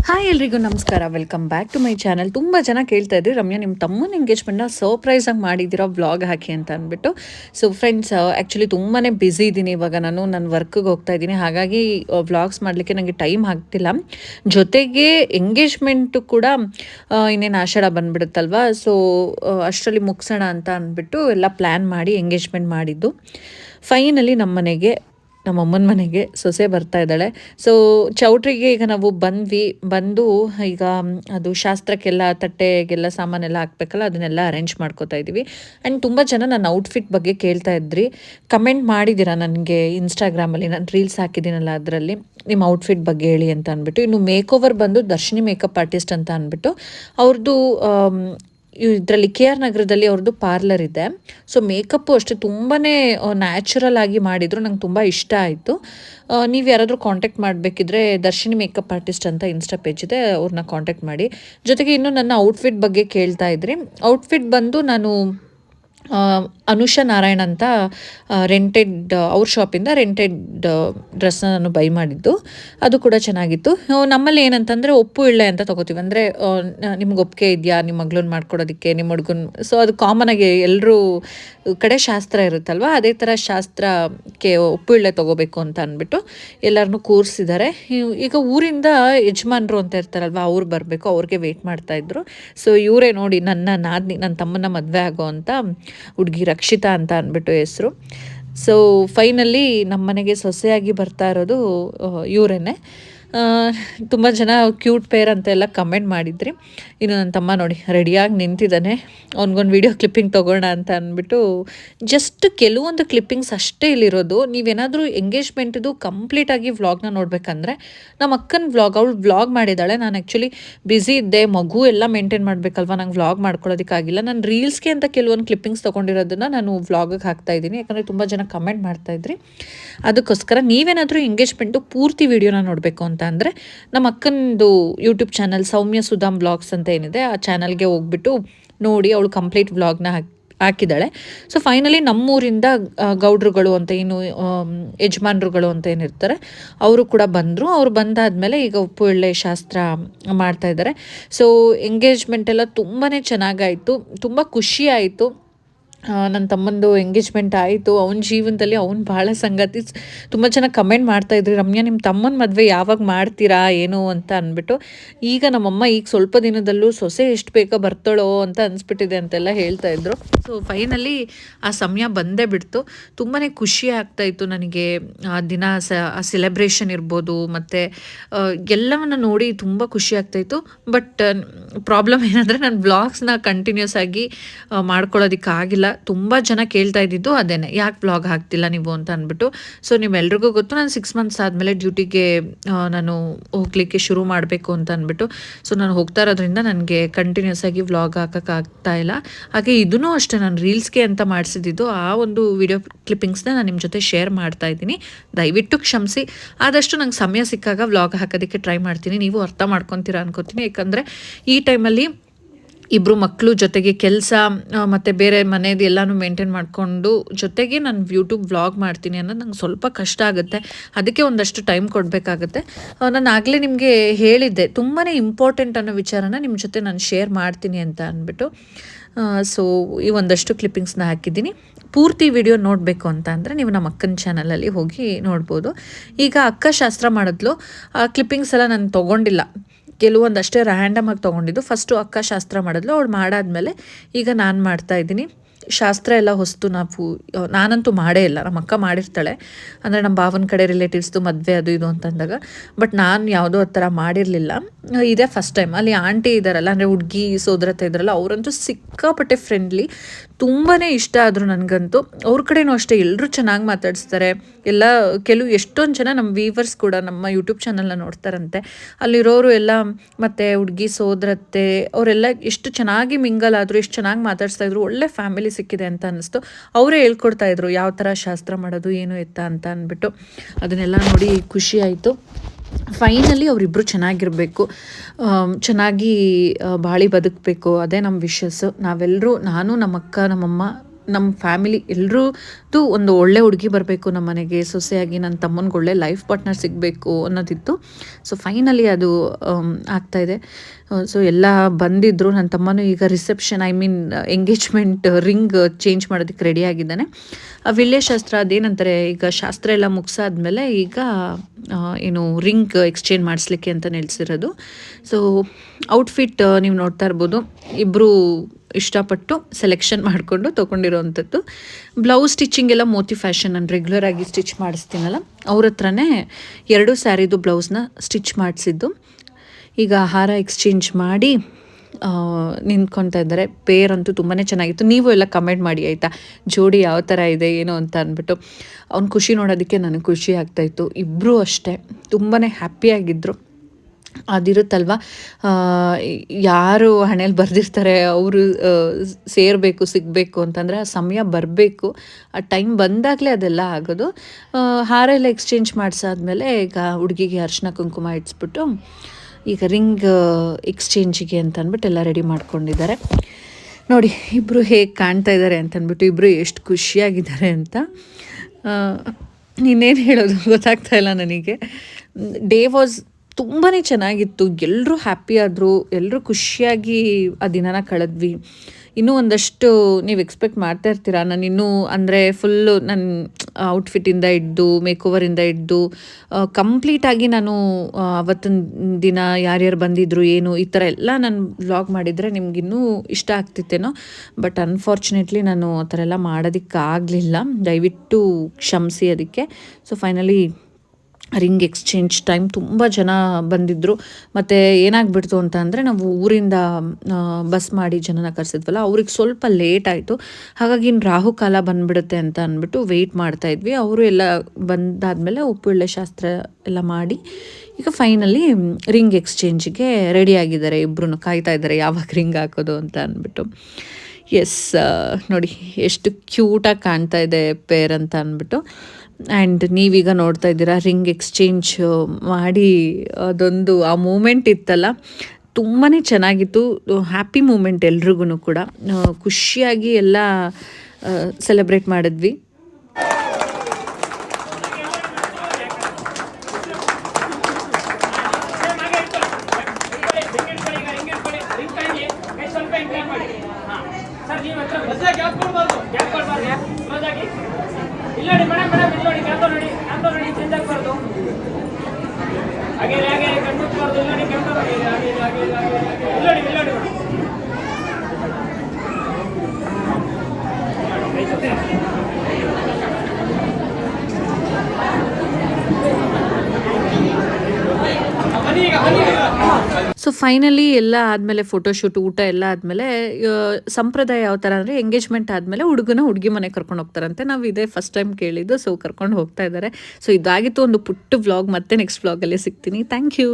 Hi ಎಲ್ರಿಗೂ ನಮಸ್ಕಾರ. Welcome back to my channel ತುಂಬ ಜನ ಕೇಳ್ತಾ ಇದ್ರಿ, ರಮ್ಯಾ ನಿಮ್ಮ ತಮ್ಮನ ಎಂಗೇಜ್ಮೆಂಟ್ನ ಸರ್ಪ್ರೈಸ್ ಆಗಿ ಮಾಡಿದ್ದೀರಾ ವ್ಲಾಗ್ ಹಾಕಿ ಅಂತ ಅಂದ್ಬಿಟ್ಟು. ಸೊ ಫ್ರೆಂಡ್ಸ್ ಆ್ಯಕ್ಚುಲಿ ತುಂಬಾ ಬ್ಯುಸಿ ಇದ್ದೀನಿ ಇವಾಗ ನಾನು ನನ್ನ ವರ್ಕ್ಗೆ ಹೋಗ್ತಾ ಇದ್ದೀನಿ ಹಾಗಾಗಿ ವ್ಲಾಗ್ಸ್ ಮಾಡಲಿಕ್ಕೆ ನನಗೆ ಟೈಮ್ ಆಗ್ತಿಲ್ಲ. ಜೊತೆಗೆ ಎಂಗೇಜ್ಮೆಂಟು ಕೂಡ ಇನ್ನೇನು ಆಷಾಢ ಬಂದ್ಬಿಡುತ್ತಲ್ವಾ? ಸೊ ಅಷ್ಟರಲ್ಲಿ ಮುಗಿಸೋಣ ಅಂತ ಅಂದ್ಬಿಟ್ಟು ಎಲ್ಲ ಪ್ಲ್ಯಾನ್ ಮಾಡಿ ಎಂಗೇಜ್ಮೆಂಟ್ ಮಾಡಿದ್ದು. ಫೈನಲಿ ನಮ್ಮ ಮನೆಗೆ ನಮ್ಮ ಅಮ್ಮನ ಮನೆಗೆ ಸೊಸೆ ಬರ್ತಾ ಇದ್ದಾಳೆ. ಸೊ ಚೌಟ್ರಿಗೆ ಈಗ ನಾವು ಬಂದ್ವಿ, ಬಂದು ಈಗ ಅದು ಶಾಸ್ತ್ರಕ್ಕೆಲ್ಲ, ತಟ್ಟೆಗೆಲ್ಲ ಸಾಮಾನೆಲ್ಲ ಹಾಕ್ಬೇಕಲ್ಲ, ಅದನ್ನೆಲ್ಲ ಅರೇಂಜ್ ಮಾಡ್ಕೋತಾ ಇದ್ದೀವಿ. ಆ್ಯಂಡ್ ತುಂಬ ಜನ ನನ್ನ ಔಟ್ಫಿಟ್ ಬಗ್ಗೆ ಕೇಳ್ತಾ ಇದ್ರಿ. ಕಮೆಂಟ್ ಮಾಡಿದ್ದೀರಾ ನನಗೆ ಇನ್ಸ್ಟಾಗ್ರಾಮಲ್ಲಿ ನಾನು ರೀಲ್ಸ್ ಹಾಕಿದ್ದೀನಲ್ಲ ಅದರಲ್ಲಿ. ನಿಮ್ಮ ಔಟ್ಫಿಟ್ ಬಗ್ಗೆ ಹೇಳಿ ಅಂತ ಅಂದ್ಬಿಟ್ಟು. ಇನ್ನು ಮೇಕ್ ಓವರ್ ಬಂದು ದರ್ಶಿನಿ ಮೇಕಪ್ ಆರ್ಟಿಸ್ಟ್ ಅಂತ ಅಂದ್ಬಿಟ್ಟು. ಅವ್ರದ್ದು ಇದರಲ್ಲಿ ಕೆ ಆರ್ ನಗರದಲ್ಲಿ ಅವ್ರದ್ದು ಪಾರ್ಲರ್ ಇದೆ. ಸೊ ಮೇಕಪ್ಪು ಅಷ್ಟೇ ತುಂಬಾ ನ್ಯಾಚುರಲ್ ಆಗಿ ಮಾಡಿದ್ರು. ನಂಗೆ ತುಂಬ ಇಷ್ಟ ಆಯಿತು. ನೀವು ಯಾರಾದರೂ ಕಾಂಟ್ಯಾಕ್ಟ್ ಮಾಡಬೇಕಿದ್ರೆ ದರ್ಶಿನಿ ಮೇಕಪ್ ಆರ್ಟಿಸ್ಟ್ ಅಂತ ಇನ್ಸ್ಟಾ ಪೇಜ್ ಇದೆ ಅವ್ರನ್ನ ಕಾಂಟ್ಯಾಕ್ಟ್ ಮಾಡಿ. ಜೊತೆಗೆ ಇನ್ನು ನನ್ನ ಔಟ್ಫಿಟ್ ಬಗ್ಗೆ ಕೇಳ್ತಾ ಇದ್ರಿ. ಔಟ್ಫಿಟ್ ಬಂದು ನಾನು ಅನುಷಾ ನಾರಾಯಣ್ ಅಂತ ರೆಂಟೆಡ್ ಅವ್ರ ಶಾಪಿಂದ ರೆಂಟೆಡ್ ಡ್ರೆಸ್ನ ನಾನು ಬೈ ಮಾಡಿದ್ದು. ಅದು ಕೂಡ ಚೆನ್ನಾಗಿತ್ತು. ನಮ್ಮಲ್ಲಿ ಏನಂತಂದರೆ ಒಪ್ಪು ಇಳ್ಳೆ ಅಂತ ತಗೋತೀವಿ. ಅಂದರೆ ನಿಮ್ಗೆ ಒಪ್ಪಿಗೆ ಇದೆಯಾ? ನಿಮ್ಮ ಮಗಳನ್ನ ಮಾಡ್ಕೊಡೋದಕ್ಕೆ ನಿಮ್ಮ ಹುಡುಗನ. ಸೊ ಅದು ಕಾಮನ್ ಆಗಿ ಎಲ್ಲರೂ ಕಡೆ ಶಾಸ್ತ್ರ ಇರುತ್ತಲ್ವ? ಅದೇ ಥರ ಶಾಸ್ತ್ರಕ್ಕೆ ಒಪ್ಪು ಇಳ್ಳೆ ತಗೋಬೇಕು ಅಂತ ಅಂದ್ಬಿಟ್ಟು ಎಲ್ಲರನ್ನೂ ಕೂರಿಸಿದ್ದಾರೆ ಈಗ ಊರಿಂದ ಯಜಮಾನರು ಅಂತ ಇರ್ತಾರಲ್ವ, ಅವ್ರು ಬರಬೇಕು, ಅವ್ರಿಗೆ ವೆಯ್ಟ್ ಮಾಡ್ತಾ ಇದ್ರು. ಸೊ ಇವರೇ ನೋಡಿ ನನ್ನ ನಾದ್ನಿ ನನ್ನ ತಮ್ಮನ ಮದುವೆ ಆಗೋ ಅಂತ ಹುಡುಗಿ ರಕ್ಷಿತಾ ಅಂತ ಅಂದ್ಬಿಟ್ಟು ಹೆಸರು. ಸೊ ಫೈನಲಿ ನಮ್ಮ ಮನೆಗೆ ಸೊಸೆಯಾಗಿ ಬರ್ತಾ ಇರೋದು ಇವರೇನೆ. ತುಂಬ ಜನ ಕ್ಯೂಟ್ ಪೇರ್ ಅಂತ ಎಲ್ಲ ಕಮೆಂಟ್ ಮಾಡಿದ್ರಿ. ಇನ್ನು ನನ್ನ ತಮ್ಮ ನೋಡಿ ರೆಡಿಯಾಗಿ ನಿಂತಿದ್ದಾನೆ. ಅವ್ನಿಗೊಂದು ವಿಡಿಯೋ ಕ್ಲಿಪ್ಪಿಂಗ್ ತೊಗೋಣ ಅಂತ ಅಂದ್ಬಿಟ್ಟು ಜಸ್ಟ್ ಕೆಲವೊಂದು ಕ್ಲಿಪ್ಪಿಂಗ್ಸ್ ಅಷ್ಟೇ ಇಲ್ಲಿರೋದು. ನೀವೇನಾದರೂ ಎಂಗೇಜ್ಮೆಂಟಿದು ಕಂಪ್ಲೀಟಾಗಿ ವ್ಲಾಗ್ನ ನೋಡಬೇಕಂದ್ರೆ ನಮ್ಮ ಅಕ್ಕನ ವ್ಲಾಗ್ ಅವಳು ವ್ಲಾಗ್ ಮಾಡಿದ್ದಾಳೆ. ನಾನು ಆ್ಯಕ್ಚುಲಿ ಬ್ಯುಸಿ ಇದ್ದೆ, ಮಗು ಎಲ್ಲ ಮೇಂಟೈನ್ ಮಾಡಬೇಕಲ್ವ? ನಂಗೆ ವ್ಲಾಗ್ ಮಾಡ್ಕೊಳ್ಳೋದಕ್ಕಾಗಿಲ್ಲ ನಾನು ರೀಲ್ಸ್ಗೆ ಅಂತ ಕೆಲವೊಂದು ಕ್ಲಿಪ್ಪಿಂಗ್ಸ್ ತೊಗೊಂಡಿರೋದನ್ನು ನಾನು ವ್ಲಾಗಿಗೆ ಹಾಕ್ತಾ ಇದ್ದೀನಿ. ಯಾಕಂದರೆ ತುಂಬ ಜನ ಕಮೆಂಟ್ ಮಾಡ್ತಾಯಿದ್ರಿ ಅದಕ್ಕೋಸ್ಕರ ನೀವೇನಾದರೂ ಎಂಗೇಜ್ಮೆಂಟು ಪೂರ್ತಿ ವಿಡಿಯೋನ ನೋಡಬೇಕು ಅಂತ ಅಂದರೆ ನಮ್ಮ ಅಕ್ಕನದು YouTube channel Soumya Sudham blogs ಅಂತ ಏನಿದೆ, ಆ ಚಾನಲ್ಗೆ ಹೋಗ್ಬಿಟ್ಟು ನೋಡಿ ಅವಳು ಕಂಪ್ಲೀಟ್ ವ್ಲಾಗ್ನ ಹಾಕಿ, ಹಾಕಿದ್ದಾಳೆ. ಸೊ ಫೈನಲಿ ನಮ್ಮೂರಿಂದ ಗೌಡ್ರುಗಳು ಅಂತ ಏನು ಯಜಮಾನ್ರುಗಳು ಅಂತ ಏನಿರ್ತಾರೆ, ಅವರು ಕೂಡ ಬಂದರು. ಅವ್ರು ಬಂದಾದಮೇಲೆ ಈಗ ಉಪ್ಪು ಎಳ್ಳೆ ಶಾಸ್ತ್ರ ಮಾಡ್ತಾಯಿದ್ದಾರೆ ಸೊ ಎಂಗೇಜ್ಮೆಂಟ್ ಎಲ್ಲ ತುಂಬಾ ಚೆನ್ನಾಗಾಯಿತು. ತುಂಬ ಖುಷಿ ಆಯಿತು. ನನ್ನ ತಮ್ಮಂದು ಎಂಗೇಜ್ಮೆಂಟ್ ಆಯಿತು. ಅವನ ಜೀವನದಲ್ಲಿ ಅವ್ನು ಭಾಳ ಸಂಗತಿ. ತುಂಬ ಚೆನ್ನಾಗಿ ಕಮೆಂಟ್ ಮಾಡ್ತಾ ಇದ್ರಿ, ರಮ್ಯಾ ನಿಮ್ಮ ತಮ್ಮನ ಮದುವೆ ಯಾವಾಗ ಮಾಡ್ತೀರಾ, ಏನು ಅಂತ ಅಂದ್ಬಿಟ್ಟು, ಈಗ ನಮ್ಮಮ್ಮ ಈಗ ಸ್ವಲ್ಪ ದಿನದಲ್ಲೂ ಸೊಸೆ ಎಷ್ಟು ಬೇಕೋ ಬರ್ತಾಳೋ ಅಂತ ಅನಿಸ್ಬಿಟ್ಟಿದೆ ಅಂತೆಲ್ಲ ಹೇಳ್ತಾ ಇದ್ರು. ಸೊ ಫೈನಲಿ ಆ ಸಮಯ ಬಂದೇ ಬಿಡ್ತು. ತುಂಬಾ ಖುಷಿ ಆಗ್ತಾ ಇತ್ತು ನನಗೆ. ಆ ದಿನ ಸ, ಆ ಸೆಲೆಬ್ರೇಷನ್ ಇರ್ಬೋದು, ಮತ್ತು ಎಲ್ಲವನ್ನು ನೋಡಿ ತುಂಬ ಖುಷಿ ಆಗ್ತಾಯಿತ್ತು ಬಟ್ ಪ್ರಾಬ್ಲಮ್ ಏನಂದರೆ ನಾನು ಬ್ಲಾಗ್ಸ್ನ ಕಂಟಿನ್ಯೂಸ್ ಆಗಿ ಮಾಡ್ಕೊಳ್ಳೋದಕ್ಕಾಗಿಲ್ಲ. ತುಂಬ ಜನ ಕೇಳ್ತಾ ಇದ್ದಿದ್ದು ಅದೇನೆ. ಯಾಕೆ ಬ್ಲಾಗ್ ಹಾಕ್ತಿಲ್ಲ ನೀವು ಅಂತ ಅಂದ್ಬಿಟ್ಟು. ಸೊ ನಿಮ್ಮೆಲ್ರಿಗೂ ಗೊತ್ತು, ನಾನು ಸಿಕ್ಸ್ ಮಂತ್ಸ್ ಆದಮೇಲೆ ಡ್ಯೂಟಿಗೆ ನಾನು ಹೋಗ್ಲಿಕ್ಕೆ ಶುರು ಮಾಡಬೇಕು ಅಂತ ಅಂದ್ಬಿಟ್ಟು. ಸೊ ನಾನು ಹೋಗ್ತಾ ಇರೋದ್ರಿಂದ ನನಗೆ ಕಂಟಿನ್ಯೂಸ್ ಆಗಿ ವ್ಲಾಗ್ ಹಾಕೋಕ್ಕಾಗ್ತಾ ಇಲ್ಲ. ಹಾಗೆ ಇದೂ ಅಷ್ಟೇ, ನಾನು ರೀಲ್ಸ್ಗೆ ಅಂತ ಮಾಡಿಸಿದ್ದು ಆ ಒಂದು ವಿಡಿಯೋ ಕ್ಲಿಪ್ಪಿಂಗ್ಸ್ನ ನಾನು ನಿಮ್ಮ ಜೊತೆ ಶೇರ್ ಮಾಡ್ತಾ ಇದ್ದೀನಿ. ದಯವಿಟ್ಟು ಕ್ಷಮಿಸಿ. ಆದಷ್ಟು ನಂಗೆ ಸಮಯ ಸಿಕ್ಕಾಗ ವ್ಲಾಗ್ ಹಾಕೋದಕ್ಕೆ ಟ್ರೈ ಮಾಡ್ತೀನಿ. ನೀವು ಅರ್ಥ ಮಾಡ್ಕೊತೀರಾ ಅನ್ಕೋತೀನಿ. ಯಾಕಂದರೆ ಈ ಟೈಮಲ್ಲಿ ಇಬ್ಬರು ಮಕ್ಕಳು ಜೊತೆಗೆ ಕೆಲಸ ಮತ್ತು ಬೇರೆ ಮನೆಯದು ಎಲ್ಲನೂ ಮೇಂಟೈನ್ ಮಾಡಿಕೊಂಡು ಜೊತೆಗೆ ನಾನು ಯೂಟ್ಯೂಬ್ ವ್ಲಾಗ್ ಮಾಡ್ತೀನಿ ಅನ್ನೋದು ನಂಗೆ ಸ್ವಲ್ಪ ಕಷ್ಟ ಆಗುತ್ತೆ. ಅದಕ್ಕೆ ಒಂದಷ್ಟು ಟೈಮ್ ಕೊಡಬೇಕಾಗುತ್ತೆ. ನಾನು ಆಗಲೇ ನಿಮಗೆ ಹೇಳಿದ್ದೆ ತುಂಬಾ ಇಂಪಾರ್ಟೆಂಟ್ ಅನ್ನೋ ವಿಚಾರನ ನಿಮ್ಮ ಜೊತೆ ನಾನು ಶೇರ್ ಮಾಡ್ತೀನಿ ಅಂತ ಅಂದ್ಬಿಟ್ಟು. ಸೊ ಈ ಒಂದಷ್ಟು ಕ್ಲಿಪ್ಪಿಂಗ್ಸ್ನ ಹಾಕಿದ್ದೀನಿ. ಪೂರ್ತಿ ವಿಡಿಯೋ ನೋಡಬೇಕು ಅಂತ ಅಂದರೆ ನೀವು ನಮ್ಮ ಅಕ್ಕನ ಚಾನಲಲ್ಲಿ ಹೋಗಿ ನೋಡ್ಬೋದು. ಈಗ ಅಕ್ಕ ಶಾಸ್ತ್ರ ಮಾಡಿದ್ಲು, ಆ ಕ್ಲಿಪ್ಪಿಂಗ್ಸ್ ಎಲ್ಲ ನಾನು ತೊಗೊಂಡಿಲ್ಲ. ಕೆಲವೊಂದಷ್ಟೇ ರ್ಯಾಂಡಮ್ ಆಗಿ ತೊಗೊಂಡಿದ್ದು. ಫಸ್ಟು ಅಕ್ಕ ಶಾಸ್ತ್ರ ಮಾಡಿದ್ಲು. ಅವಳು ಮಾಡಾದ್ಮೇಲೆ ಈಗ ನಾನು ಮಾಡ್ತಾ ಇದ್ದೀನಿ. ಶಾಸ್ತ್ರ ಎಲ್ಲ ಹೊಸ್ತು ನಾವು, ನಾನಂತೂ ಮಾಡೇ ಇಲ್ಲ. ನಮ್ಮ ಅಕ್ಕ ಮಾಡಿರ್ತಾಳೆ. ಅಂದರೆ ನಮ್ಮ ಭಾವನ ಕಡೆ ರಿಲೇಟಿವ್ಸ್ದು ಮದುವೆ ಅದು ಇದು ಅಂತಂದಾಗ. ಬಟ್ ನಾನು ಯಾವುದೋ ಆ ಥರ ಮಾಡಿರಲಿಲ್ಲ. ಇದೇ ಫಸ್ಟ್ ಟೈಮ್ ಅಲ್ಲಿ ಆಂಟಿ ಇದ್ದಾರಲ್ಲ ಅಂದರೆ ಹುಡುಗಿ ಸೋದರತೆ ಇದ್ದಾರಲ್ಲ ಅವರಂತೂ ಸಿಕ್ಕಾಪಟ್ಟೆ ಫ್ರೆಂಡ್ಲಿ ತುಂಬಾ ಇಷ್ಟ ಆದರು ನನಗಂತೂ. ಅವ್ರ ಕಡೆನೂ ಅಷ್ಟೇ. ಎಲ್ಲರೂ ಚೆನ್ನಾಗಿ ಮಾತಾಡಿಸ್ತಾರೆ. ಎಲ್ಲ ಕೆಲವು ಎಷ್ಟೊಂದು ಜನ ನಮ್ಮ ವೀವರ್ಸ್ ಕೂಡ ನಮ್ಮ ಯೂಟ್ಯೂಬ್ ಚಾನಲ್ನ ನೋಡ್ತಾರಂತೆ. ಅಲ್ಲಿರೋರು ಎಲ್ಲ ಮತ್ತು ಹುಡುಗಿ, ಸೋದರತ್ತೆ, ಅವರೆಲ್ಲ ಎಷ್ಟು ಚೆನ್ನಾಗಿ ಮಿಂಗಲ್ ಆದರು, ಎಷ್ಟು ಚೆನ್ನಾಗಿ ಮಾತಾಡಿಸ್ತಾ ಇದ್ರು, ಒಳ್ಳೆ ಫ್ಯಾಮಿಲಿ ಸಿಕ್ಕಿದೆ ಅಂತ ಅನ್ನಿಸ್ತು. ಅವರೇ ಹೇಳ್ಕೊಡ್ತಾ ಇದ್ರು, ಯಾವ ಥರ ಶಾಸ್ತ್ರ ಮಾಡೋದು, ಏನು ಎತ್ತ ಅಂತ ಅಂದ್ಬಿಟ್ಟು. ಅದನ್ನೆಲ್ಲ ನೋಡಿ ಖುಷಿ ಆಯಿತು. ಫೈನಲಿ ಅವರಿಬ್ಬರು ಚೆನ್ನಾಗಿರಬೇಕು. ಚೆನ್ನಾಗಿ ಬಾಳಿ ಬದುಕಬೇಕು. ಅದೇ ನಮ್ಮ ವಿಶಸ್ಸು ನಾವೆಲ್ಲರೂ ನಾನು ನಮ್ಮ ಅಕ್ಕ ನಮ್ಮಮ್ಮ ನಮ್ಮ ಫ್ಯಾಮಿಲಿ ಎಲ್ಲರೂದು ಒಂದು ಒಳ್ಳೆ ಹುಡುಗಿ ಬರಬೇಕು ನಮ್ಮ ಮನೆಗೆ. ಸೊಸೆಯಾಗಿ ನನ್ನ ತಮ್ಮನಿಗೆ ಒಳ್ಳೆ ಲೈಫ್ ಪಾರ್ಟ್ನರ್ ಸಿಗಬೇಕು ಅನ್ನೋದಿತ್ತು. ಸೊ ಫೈನಲಿ ಅದು ಆಗ್ತಾಯಿದೆ ಸೊ ಎಲ್ಲ ಬಂದಿದ್ದರು ನನ್ನ ತಮ್ಮನೂ ಈಗ reception I mean engagement ring change ಮಾಡೋದಕ್ಕೆ ರೆಡಿ ಆಗಿದ್ದಾನೆ. ಆ ವಿಳ್ಯ ಶಾಸ್ತ್ರ ಅದೇನಂತಾರೆ, ಈಗ ಶಾಸ್ತ್ರ ಎಲ್ಲ ಮುಗಿಸಾದ್ಮೇಲೆ ಈಗ ಏನು ರಿಂಗ್ ಎಕ್ಸ್ಚೇಂಜ್ ಮಾಡಿಸ್ಲಿಕ್ಕೆ ಅಂತ ನೆಲೆಸಿರೋದು ಸೊ ಔಟ್ಫಿಟ್ ನೀವು ನೋಡ್ತಾ ಇರ್ಬೋದು. ಇಬ್ಬರು ಇಷ್ಟಪಟ್ಟು ಸೆಲೆಕ್ಷನ್ ಮಾಡಿಕೊಂಡು ತೊಗೊಂಡಿರೋವಂಥದ್ದು ಬ್ಲೌಸ್ ಸ್ಟಿಚಿಂಗ್ ಮೋತಿ ಫ್ಯಾಷನ್ ನಾನು ರೆಗ್ಯುಲರ್ ಆಗಿ ಸ್ಟಿಚ್ ಮಾಡಿಸ್ತೀನಲ್ಲ, ಅವ್ರ ಹತ್ರನೇ ಎರಡು ಸ್ಯಾರಿದು ಬ್ಲೌಸ್ನ ಸ್ಟಿಚ್ ಮಾಡಿಸಿದ್ದು. ಈಗ ಹಾರ ಎಕ್ಸ್ಚೇಂಜ್ ಮಾಡಿ ನಿಂತ್ಕೊತಾ ಇದ್ದಾರೆ. ಪೇರ್ ಅಂತೂ ತುಂಬಾ ಚೆನ್ನಾಗಿತ್ತು. ನೀವು ಎಲ್ಲ ಕಮೆಂಟ್ ಮಾಡಿ, ಆಯಿತಾ? ಜೋಡಿ ಯಾವ ಥರ ಇದೆ, ಏನು ಅಂತ ಅಂದ್ಬಿಟ್ಟು. ಅವ್ನು ಖುಷಿ ನೋಡೋದಕ್ಕೆ ನನಗೆ ಖುಷಿ ಆಗ್ತಾಯಿತ್ತು ಇಬ್ಬರೂ ಅಷ್ಟೇ. ತುಂಬಾ ಹ್ಯಾಪಿಯಾಗಿದ್ದರು ಅದಿರುತ್ತಲ್ವ? ಯಾರು ಹಣೆಯಲ್ಲಿ ಬರೆದಿರ್ತಾರೆ, ಅವರು ಸೇರಬೇಕು, ಸಿಗಬೇಕು ಅಂತಂದರೆ ಆ ಸಮಯ ಬರಬೇಕು. ಆ ಟೈಮ್ ಬಂದಾಗಲೇ ಅದೆಲ್ಲ ಆಗೋದು. ಹಾರ ಎಲ್ಲ ಎಕ್ಸ್ಚೇಂಜ್ ಮಾಡಿಸಾದ್ಮೇಲೆ ಈಗ ಹುಡುಗಿಗೆ ಅರ್ಶಿನ ಕುಂಕುಮ ಇಡ್ಸ್ಬಿಟ್ಟು ಈಗ ರಿಂಗ್ ಎಕ್ಸ್ಚೇಂಜಿಗೆ ಅಂತ ಅಂದ್ಬಿಟ್ಟು ಎಲ್ಲ ರೆಡಿ ಮಾಡ್ಕೊಂಡಿದ್ದಾರೆ. ನೋಡಿ ಇಬ್ಬರು ಹೇಗೆ ಕಾಣ್ತಾ ಇದ್ದಾರೆ ಅಂತಂದ್ಬಿಟ್ಟು ಇಬ್ಬರು ಎಷ್ಟು ಖುಷಿಯಾಗಿದ್ದಾರೆ ಅಂತ. ನೀನೇನು ಇನ್ನೇನು ಹೇಳೋದು ಗೊತ್ತಾಗ್ತಾ ಇಲ್ಲ ನನಗೆ. ಡೇ ವಾಸ್ ತುಂಬಾ ಚೆನ್ನಾಗಿತ್ತು. ಎಲ್ಲರೂ ಹ್ಯಾಪಿ ಆದರು ಎಲ್ಲರೂ ಖುಷಿಯಾಗಿ ಆ ದಿನನ ಕಳೆದ್ವಿ. ಇನ್ನೂ ಒಂದಷ್ಟು ನೀವು ಎಕ್ಸ್ಪೆಕ್ಟ್ ಮಾಡ್ತಾ ಇರ್ತೀರಾ? ನಾನು ಇನ್ನೂ ಅಂದರೆ ಫುಲ್ಲು ನನ್ನ ಔಟ್ಫಿಟ್ಟಿಂದ ಹಿಡ್ದು ಮೇಕೋವರಿಂದ ಹಿಡ್ದು ಕಂಪ್ಲೀಟಾಗಿ ನಾನು ಅವತ್ತಿನ ದಿನ ಯಾರ್ಯಾರು ಬಂದಿದ್ರು, ಏನು, ಈ ಥರ ಎಲ್ಲ ನಾನು ವ್ಲಾಗ್ ಮಾಡಿದರೆ ನಿಮ್ಗಿನ್ನೂ ಇಷ್ಟ ಆಗ್ತಿತ್ತೇನೋ? ಬಟ್ ಅನ್ಫಾರ್ಚುನೇಟ್ಲಿ ನಾನು ಆ ಥರ ಎಲ್ಲ ಮಾಡೋದಕ್ಕಾಗಲಿಲ್ಲ. ದಯವಿಟ್ಟು ಕ್ಷಮಿಸಿ ಅದಕ್ಕೆ. So finally ring exchange time ತುಂಬ ಜನ ಬಂದಿದ್ದರು ಮತ್ತು ಏನಾಗ್ಬಿಡ್ತು ಅಂತ ಅಂದರೆ ನಾವು ಊರಿಂದ ಬಸ್ ಮಾಡಿ ಜನನ ಕರೆಸಿದ್ವಲ್ಲ, ಅವ್ರಿಗೆ ಸ್ವಲ್ಪ ಲೇಟ್ ಆಯಿತು. ಹಾಗಾಗಿ ಇನ್ನು ರಾಹುಕಾಲ ಬಂದ್ಬಿಡುತ್ತೆ ಅಂತ ಅಂದ್ಬಿಟ್ಟು ವೆಯ್ಟ್ ಮಾಡ್ತಾ ಇದ್ವಿ. ಅವರು ಎಲ್ಲ ಬಂದಾದಮೇಲೆ ಉಪ್ಪುಳ್ಳೆ ಶಾಸ್ತ್ರ ಎಲ್ಲ ಮಾಡಿ, ಈಗ ಫೈನಲಿ ರಿಂಗ್ ಎಕ್ಸ್ಚೇಂಜಿಗೆ ರೆಡಿ ಆಗಿದ್ದಾರೆ. ಇಬ್ಬರು ಕಾಯ್ತಾ ಇದ್ದಾರೆ ಯಾವಾಗ ರಿಂಗ್ ಹಾಕೋದು ಅಂತ ಅಂದ್ಬಿಟ್ಟು. ಎಸ್ ನೋಡಿ, ಎಷ್ಟು ಕ್ಯೂಟಾಗಿ ಕಾಣ್ತಾ ಇದೆ ಪೇರ್ ಅಂತ ಅಂದ್ಬಿಟ್ಟು. ಆ್ಯಂಡ್ ನೀವೀಗ ನೋಡ್ತಾ ಇದ್ದೀರಾ ರಿಂಗ್ ಎಕ್ಸ್ಚೇಂಜ್ ಮಾಡಿ ಅದೊಂದು, ಆ ಮೂಮೆಂಟ್ ಇತ್ತಲ್ಲ? ತುಂಬಾ ಚೆನ್ನಾಗಿತ್ತು. ಹ್ಯಾಪಿ ಮೂಮೆಂಟ್ ಎಲ್ರಿಗೂ ಕೂಡ. ಖುಷಿಯಾಗಿ ಎಲ್ಲ ಸೆಲೆಬ್ರೇಟ್ ಮಾಡಿದ್ವಿ ಸರ್ ನೀವು ಹತ್ರ ಬಸ್ ಗ್ಯಾಪ್ ಕೊಡ್ಬಾರ್ದು ಗ್ಯಾಪ್ ಕೊಡ್ಬಾರ್ದು ಗ್ಯಾಪ್ ಕ್ಲೋಸ್ ಆಗಿ ಇಲ್ಲಿ ನೋಡಿ ಮೇಡಮ್ ಮೇಡಮ್ ಇಲ್ಲಿ ನೋಡಿ ಕ್ಯಾಪ್ ನೋಡಿ ಕ್ಯಾಪ್ ನೋಡಿ ಚೇಂಜ್ ಆಗ್ಬಾರ್ದು ಹಾಗೆ ಇದೆ, ಹಾಗೆ ಕಣ್ಣು ಮುಚ್ಬಾರ್ದು ಇಲ್ಲಿ ನೋಡಿ ಕ್ಯಾಪ್ ನೋಡಿ ಹಾಗೆ ಇದೆ, ಹಾಗೆ ಇದೆ, ಹಾಗೆ ಇದೆ, ಹಾಗೆ ಇದೆ. ಇಲ್ಲಿ ನೋಡಿ ಇಲ್ಲಿ ನೋಡಿ ಮೇಡಮ್ ಬನ್ನಿ ಈಗ ಬನ್ನಿ ಈಗ ಸೊ ಫೈನಲಿ ಎಲ್ಲ ಆದಮೇಲೆ ಫೋಟೋಶೂಟ್ ಊಟ ಎಲ್ಲ ಆದಮೇಲೆ ಸಂಪ್ರದಾಯ ಯಾವ ಥರ ಅಂದರೆ ಎಂಗೇಜ್ಮೆಂಟ್ ಆದಮೇಲೆ ಹುಡುಗನ ಹುಡುಗಿ ಮನೆ ಕರ್ಕೊಂಡು ಹೋಗ್ತಾರಂತೆ. ನಾವು ಇದೇ ಫಸ್ಟ್ ಟೈಮ್ ಕೇಳಿದ್ದು ಸೊ ಕರ್ಕೊಂಡು ಹೋಗ್ತಾ ಇದ್ದಾರೆ. ಸೊ ಇದಾಗಿತ್ತು ಒಂದು ಪುಟ್ಟ ವ್ಲಾಗ್ ಮತ್ತೆ ನೆಕ್ಸ್ಟ್ ವ್ಲಾಗಲ್ಲೇ ಸಿಗ್ತೀನಿ. Thank you